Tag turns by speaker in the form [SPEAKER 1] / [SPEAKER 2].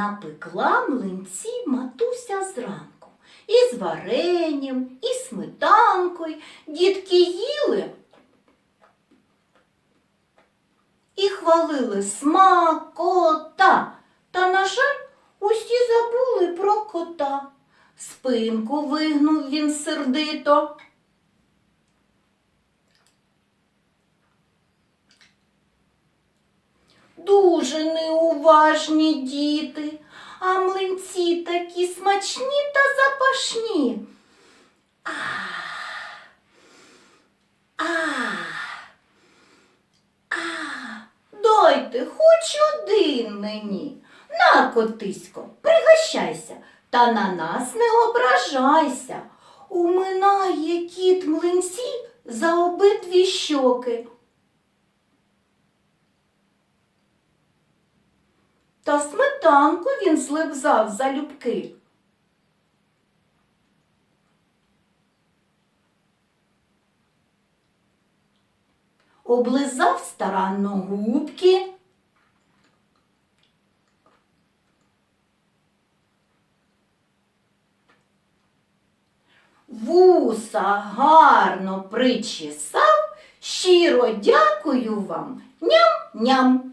[SPEAKER 1] Напекла млинці матуся зранку. І з варенням, і сметанкою дітки їли і хвалили смак кота. Та, на жаль, усі забули про кота. Спинку вигнув він сердито. Дуже неуважні діти, а млинці такі смачні та запашні. А, а, дайте хоч один мені. На, котисько, пригощайся, та на нас не ображайся. Уминає кіт млинці за обидві щоки. Та сметанку він зливзав залюбки. Облизав старанно губки. Вуса гарно причесав, щиро дякую вам, ням-ням.